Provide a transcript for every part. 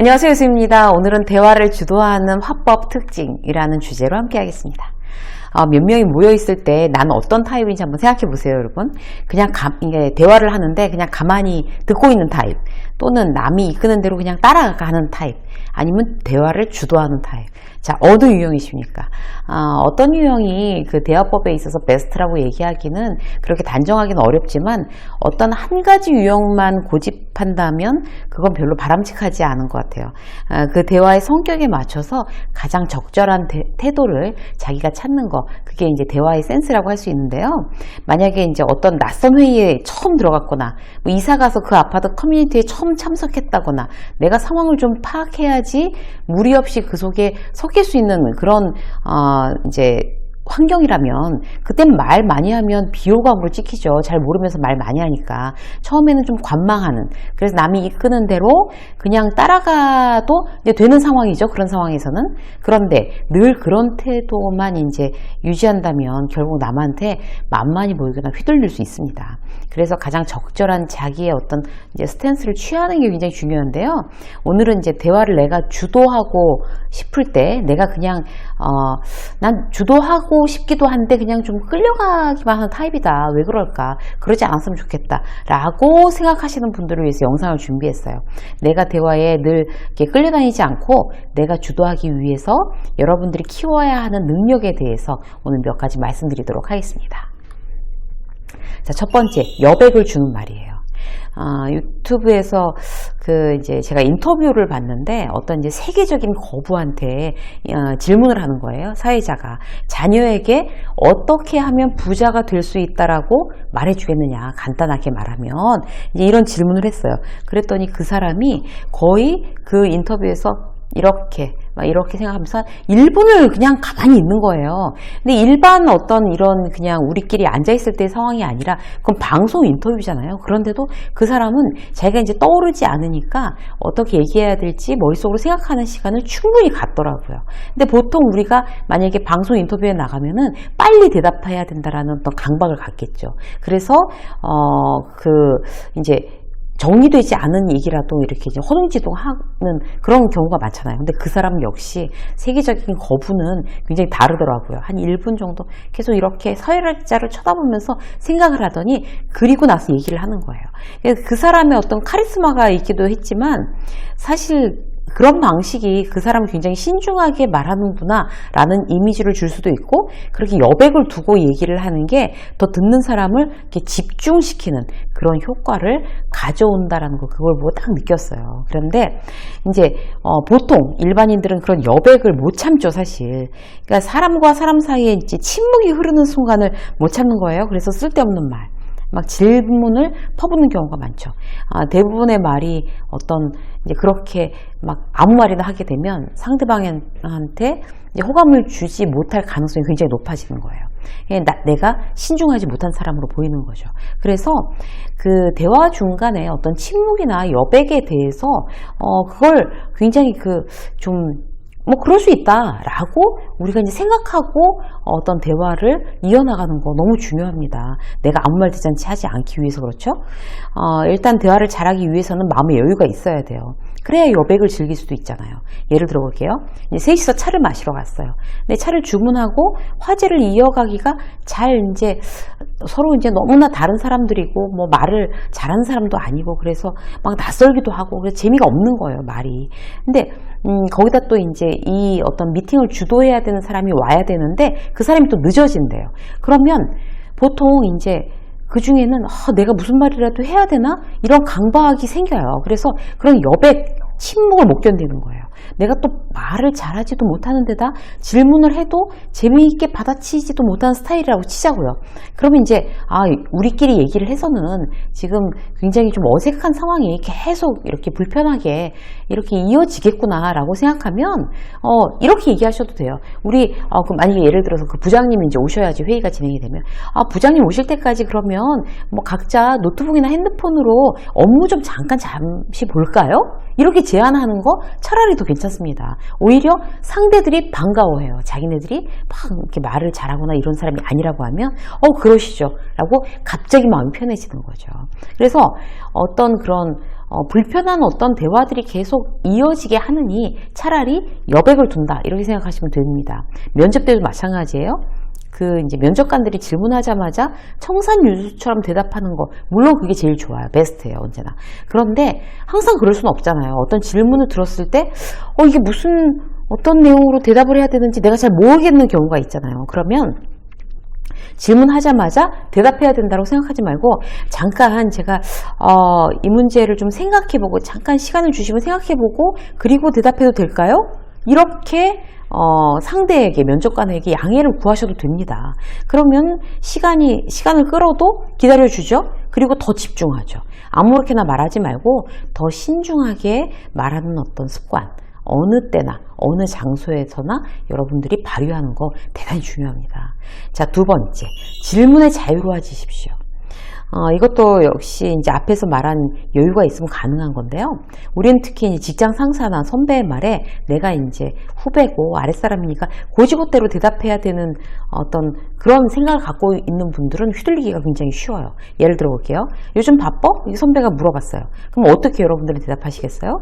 안녕하세요. 유수입니다. 오늘은 대화를 주도하는 화법 특징이라는 주제로 함께 하겠습니다. 어, 몇 명이 모여 있을 때 나는 어떤 타입인지 한번 생각해 보세요, 여러분. 그냥 가, 대화를 하는데 그냥 가만히 듣고 있는 타입, 또는 남이 이끄는 대로 그냥 따라가는 타입, 아니면 대화를 주도하는 타입. 자, 어느 유형이십니까? 아, 어떤 유형이 그 대화법에 있어서 베스트라고 얘기하기는 그렇게 단정하기는 어렵지만 어떤 한 가지 유형만 고집한다면 그건 별로 바람직하지 않은 것 같아요. 아, 그 대화의 성격에 맞춰서 가장 적절한 태, 태도를 자기가 찾는 거, 그게 이제 대화의 센스라고 할 수 있는데요. 만약에 이제 어떤 낯선 회의에 처음 들어갔거나, 뭐 이사 가서 그 아파트 커뮤니티에 처음 참석했다거나, 내가 상황을 좀 파악해야지 무리 없이 그 속에 섞일 수 있는 그런 어, 이제 환경이라면 그땐 말 많이 하면 비호감으로 찍히죠. 잘 모르면서 말 많이 하니까 처음에는 좀 관망하는 그래서 남이 이끄는 대로 그냥 따라가도 이제 되는 상황이죠. 그런 상황에서는 그런데 늘 그런 태도만 이제 유지한다면 결국 남한테 만만히 보이거나 휘둘릴 수 있습니다. 그래서 가장 적절한 자기의 어떤 이제 스탠스를 취하는 게 굉장히 중요한데요. 오늘은 이제 대화를 내가 주도하고 싶을 때 내가 그냥 어, 난 주도하고 싶기도 한데 그냥 좀 끌려가기만 하는 타입이다. 왜 그럴까? 그러지 않았으면 좋겠다. 라고 생각하시는 분들을 위해서 영상을 준비했어요. 내가 대화에 늘 이렇게 끌려다니지 않고 내가 주도하기 위해서 여러분들이 키워야 하는 능력에 대해서 오늘 몇 가지 말씀드리도록 하겠습니다. 자, 첫 번째, 여백을 주는 말이에요. 아, 유튜브에서 그 이제 제가 인터뷰를 봤는데 어떤 이제 세계적인 거부한테 어, 질문을 하는 거예요. 사회자가 자녀에게 어떻게 하면 부자가 될 수 있다라고 말해주겠느냐 간단하게 말하면 이제 이런 질문을 했어요. 그랬더니 그 사람이 거의 그 인터뷰에서 이렇게 막 이렇게 생각하면서 1분을 그냥 가만히 있는 거예요. 근데 일반 어떤 이런 그냥 우리끼리 앉아 있을 때 상황이 아니라 그건 방송 인터뷰잖아요. 그런데도 그 사람은 자기가 이제 떠오르지 않으니까 어떻게 얘기해야 될지 머릿속으로 생각하는 시간을 충분히 갖더라고요. 근데 보통 우리가 만약에 방송 인터뷰에 나가면은 빨리 대답해야 된다라는 어떤 강박을 갖겠죠. 그래서 어 그 이제 정리되지 않은 얘기라도 이렇게 이제 허둥지둥하는 그런 경우가 많잖아요. 근데 그 사람 역시 세계적인 거부는 굉장히 다르더라고요. 한 1분 정도 계속 이렇게 서열자를 쳐다보면서 생각을 하더니 그리고 나서 얘기를 하는 거예요. 그 사람의 어떤 카리스마가 있기도 했지만 사실 그런 방식이 그 사람을 굉장히 신중하게 말하는구나 라는 이미지를 줄 수도 있고 그렇게 여백을 두고 얘기를 하는 게 더 듣는 사람을 이렇게 집중시키는 그런 효과를 가져온다라는 거 그걸 보고 딱 느꼈어요. 그런데 이제 어, 보통 일반인들은 그런 여백을 못 참죠 사실. 그러니까 사람과 사람 사이에 이제 침묵이 흐르는 순간을 못 참는 거예요. 그래서 쓸데없는 말. 막 질문을 퍼붓는 경우가 많죠. 아, 대부분의 말이 어떤 이제 그렇게 막 아무 말이나 하게 되면 상대방한테 호감을 주지 못할 가능성이 굉장히 높아지는 거예요. 나, 내가 신중하지 못한 사람으로 보이는 거죠. 그래서 그 대화 중간에 어떤 침묵이나 여백에 대해서 어, 그걸 굉장히 그 좀 뭐 그럴 수 있다라고 우리가 이제 생각하고 어떤 대화를 이어나가는 거 너무 중요합니다. 내가 아무 말 대잔치 하지 않기 위해서 그렇죠. 어, 일단 대화를 잘하기 위해서는 마음의 여유가 있어야 돼요. 그래야 여백을 즐길 수도 있잖아요. 예를 들어 볼게요. 이제 셋이서 차를 마시러 갔어요. 근데 차를 주문하고 화제를 이어가기가 잘 이제 서로 이제 너무나 다른 사람들이고 뭐 말을 잘하는 사람도 아니고 그래서 막 낯설기도 하고 그래서 재미가 없는 거예요 말이. 근데 음, 거기다 또 이제 이 어떤 미팅을 주도해야 되는 사람이 와야 되는데 그 사람이 또 늦어진대요. 그러면 보통 이제 그 중에는 아, 내가 무슨 말이라도 해야 되나 이런 강박이 생겨요. 그래서 그런 여백 침묵을 못 견디는 거예요. 내가 또 말을 잘하지도 못하는 데다 질문을 해도 재미있게 받아치지도 못하는 스타일이라고 치자고요. 그러면 이제 아 우리끼리 얘기를 해서는 지금 굉장히 좀 어색한 상황이 계속 이렇게 불편하게 이렇게 이어지겠구나라고 생각하면 어 이렇게 얘기하셔도 돼요. 우리 어, 그 만약에 예를 들어서 그 부장님이 이제 오셔야지 회의가 진행이 되면 아 부장님 오실 때까지 그러면 뭐 각자 노트북이나 핸드폰으로 업무 좀 잠깐 잠시 볼까요? 이렇게 제안하는 거 차라리 더 괜찮습니다. 오히려 상대들이 반가워해요. 자기네들이 막 이렇게 말을 잘하거나 이런 사람이 아니라고 하면 어 그러시죠 라고 갑자기 마음이 편해지는 거죠. 그래서 어떤 그런 어, 불편한 어떤 대화들이 계속 이어지게 하느니 차라리 여백을 둔다 이렇게 생각하시면 됩니다. 면접 때도 마찬가지예요. 그 이제 면접관들이 질문하자마자 청산유수처럼 대답하는 거. 물론 그게 제일 좋아요. 베스트예요 언제나. 그런데 항상 그럴 수는 없잖아요. 어떤 질문을 들었을 때 어 이게 무슨 어떤 내용으로 대답을 해야 되는지 내가 잘 모르겠는 경우가 있잖아요. 그러면 질문하자마자 대답해야 된다고 생각하지 말고 잠깐 제가 어, 이 문제를 좀 생각해보고 잠깐 시간을 주시면 생각해보고 그리고 대답해도 될까요? 이렇게 어, 상대에게 면접관에게 양해를 구하셔도 됩니다. 그러면 시간이 시간을 끌어도 기다려 주죠. 그리고 더 집중하죠. 아무렇게나 말하지 말고 더 신중하게 말하는 어떤 습관. 어느 때나 어느 장소에서나 여러분들이 발휘하는 거 대단히 중요합니다. 자, 두 번째. 질문에 자유로워지십시오. 어, 이것도 역시 이제 앞에서 말한 여유가 있으면 가능한 건데요. 우리는 특히 직장 상사나 선배의 말에 내가 이제 후배고 아랫사람이니까 고지고대로 대답해야 되는 어떤 그런 생각을 갖고 있는 분들은 휘둘리기가 굉장히 쉬워요. 예를 들어 볼게요. 요즘 바빠? 이 선배가 물어봤어요. 그럼 어떻게 여러분들은 대답하시겠어요?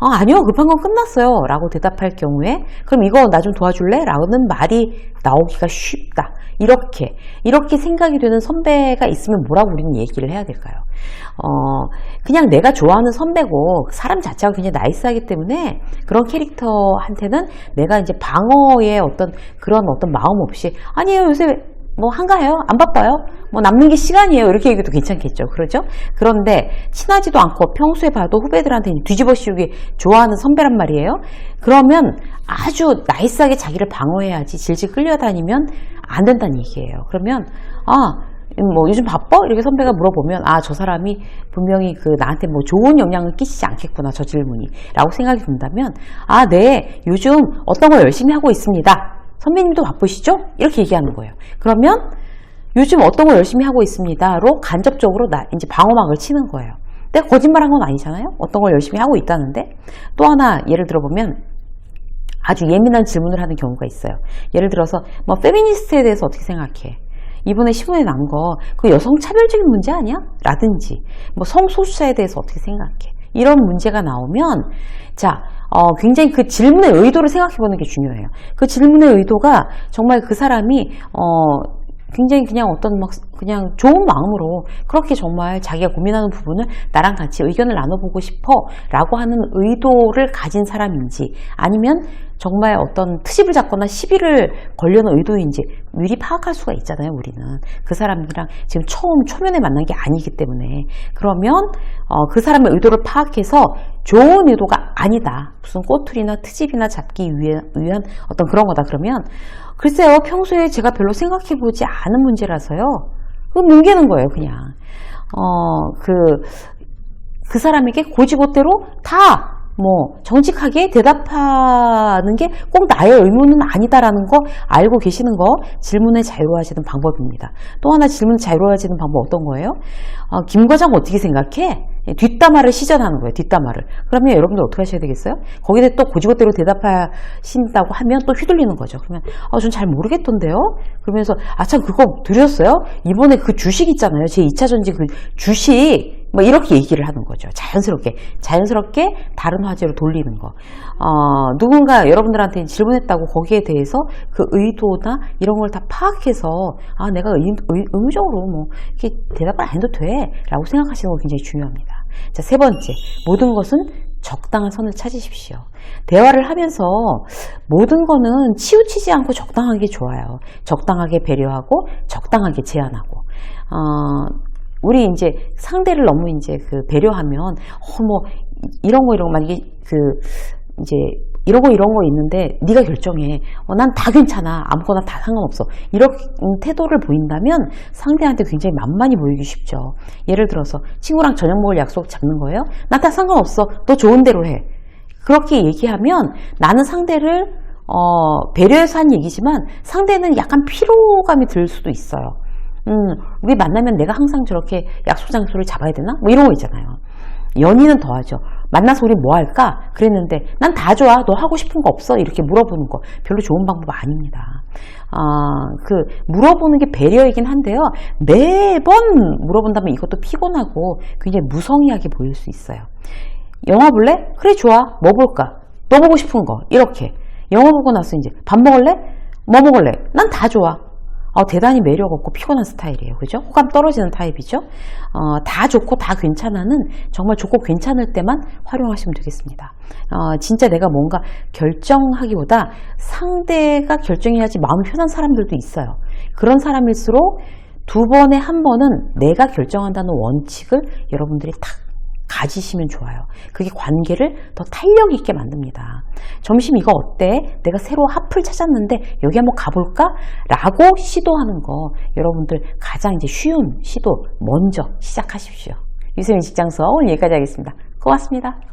아, 아니요, 급한 건 끝났어요. 라고 대답할 경우에, 그럼 이거 나 좀 도와줄래? 라는 말이 나오기가 쉽다. 이렇게, 이렇게 생각이 되는 선배가 있으면 뭐라고 우리는 얘기를 해야 될까요? 어, 그냥 내가 좋아하는 선배고, 사람 자체가 굉장히 나이스하기 때문에 그런 캐릭터한테는 내가 이제 방어의 어떤 그런 어떤 마음 없이, 아니에요, 요새 뭐 한가해요? 안 바빠요? 뭐 남는 게 시간이에요. 이렇게 얘기도 괜찮겠죠. 그러죠? 그런데 친하지도 않고 평소에 봐도 후배들한테 뒤집어 씌우기 좋아하는 선배란 말이에요. 그러면 아주 나이스하게 자기를 방어해야지 질질 끌려다니면 안 된다는 얘기예요. 그러면 아, 뭐 요즘 바빠? 이렇게 선배가 물어보면 아 저 사람이 분명히 그 나한테 뭐 좋은 영향을 끼치지 않겠구나 저 질문이 라고 생각이 든다면 아 네 요즘 어떤 걸 열심히 하고 있습니다 선배님도 바쁘시죠? 이렇게 얘기하는 거예요. 그러면 요즘 어떤 걸 열심히 하고 있습니다로 간접적으로 나 이제 방어막을 치는 거예요. 내가 거짓말한 건 아니잖아요. 어떤 걸 열심히 하고 있다는데 또 하나 예를 들어보면 아주 예민한 질문을 하는 경우가 있어요. 예를 들어서 뭐 페미니스트에 대해서 어떻게 생각해? 이번에 신문에 난 거 그 여성 차별적인 문제 아니야? 라든지 뭐 성소수자에 대해서 어떻게 생각해? 이런 문제가 나오면 자 어, 굉장히 그 질문의 의도를 생각해 보는 게 중요해요. 그 질문의 의도가 정말 그 사람이 어, 굉장히 그냥 어떤 막 그냥 좋은 마음으로 그렇게 정말 자기가 고민하는 부분을 나랑 같이 의견을 나눠보고 싶어 라고 하는 의도를 가진 사람인지 아니면 정말 어떤 트집을 잡거나 시비를 걸려는 의도인지 미리 파악할 수가 있잖아요 우리는. 그 사람이랑 지금 처음 초면에 만난 게 아니기 때문에. 그러면 어, 그 사람의 의도를 파악해서 좋은 의도가 아니다 무슨 꼬투리나 트집이나 잡기 위한, 어떤 그런 거다 그러면 글쎄요 평소에 제가 별로 생각해보지 않은 문제라서요 그 뭉개는 거예요 그냥 어 그 그 사람에게 고지고대로 다 뭐 정직하게 대답하는 게 꼭 나의 의무는 아니다라는 거 알고 계시는 거 질문에 자유로워지는 방법입니다. 또 하나 질문 자유로워지는 방법 어떤 거예요? 어, 김 과장 어떻게 생각해? 뒷담화를 시전하는 거예요. 뒷담화를. 그러면 여러분들 어떻게 하셔야 되겠어요? 거기에 또 고지고대로 대답하신다고 하면 또 휘둘리는 거죠. 그러면 어, 전잘 모르겠던데요? 그러면서 아 참 그거 들으셨어요? 이번에 그 주식 있잖아요. 제 2차 전지 그 주식 뭐 이렇게 얘기를 하는 거죠. 자연스럽게 자연스럽게 다른 화제로 돌리는 거. 어, 누군가 여러분들한테 질문했다고 거기에 대해서 그 의도나 이런 걸 다 파악해서 아 내가 의, 의, 의무적으로 뭐 이렇게 대답을 안 해도 돼라고 생각하시는 거 굉장히 중요합니다. 자 세 번째 모든 것은 적당한 선을 찾으십시오. 대화를 하면서 모든 거는 치우치지 않고 적당하게 좋아요. 적당하게 배려하고 적당하게 제한하고 어, 우리 이제 상대를 너무 이제 그 배려하면 어뭐 이런 거 이런 거 만약에 그 이제 거 이런 거 있는데 네가 결정해. 어, 난 다 괜찮아. 아무거나 다 상관없어. 이런 태도를 보인다면 상대한테 굉장히 만만히 보이기 쉽죠. 예를 들어서 친구랑 저녁 먹을 약속 잡는 거예요. 난다 상관없어. 너 좋은 대로 해. 그렇게 얘기하면 나는 상대를 어, 배려해서 한 얘기지만 상대는 약간 피로감이 들 수도 있어요. 음, 우리 만나면 내가 항상 저렇게 약속 장소를 잡아야 되나? 뭐 이런 거 있잖아요. 연인은 더하죠. 만나서 우리 뭐 할까? 그랬는데 난 다 좋아. 너 하고 싶은 거 없어? 이렇게 물어보는 거 별로 좋은 방법 아닙니다. 아, 그 물어보는 게 배려이긴 한데요. 매번 물어본다면 이것도 피곤하고 굉장히 무성의하게 보일 수 있어요. 영화 볼래? 그래 좋아. 뭐 볼까? 너 보고 싶은 거 이렇게 영화 보고 나서 이제 밥 먹을래? 뭐 먹을래? 난 다 좋아. 어, 대단히 매력 없고 피곤한 스타일이에요. 그죠? 호감 떨어지는 타입이죠? 어, 다 좋고 다 괜찮아는 정말 좋고 괜찮을 때만 활용하시면 되겠습니다. 어, 진짜 내가 뭔가 결정하기보다 상대가 결정해야지 마음이 편한 사람들도 있어요. 그런 사람일수록 두 번에 한 번은 내가 결정한다는 원칙을 여러분들이 탁 가지시면 좋아요. 그게 관계를 더 탄력 있게 만듭니다. 점심 이거 어때? 내가 새로 핫플 찾았는데 여기 한번 가볼까? 라고 시도하는 거 여러분들 가장 이제 쉬운 시도 먼저 시작하십시오. 유세민 직장서 오늘 여기까지 하겠습니다. 고맙습니다.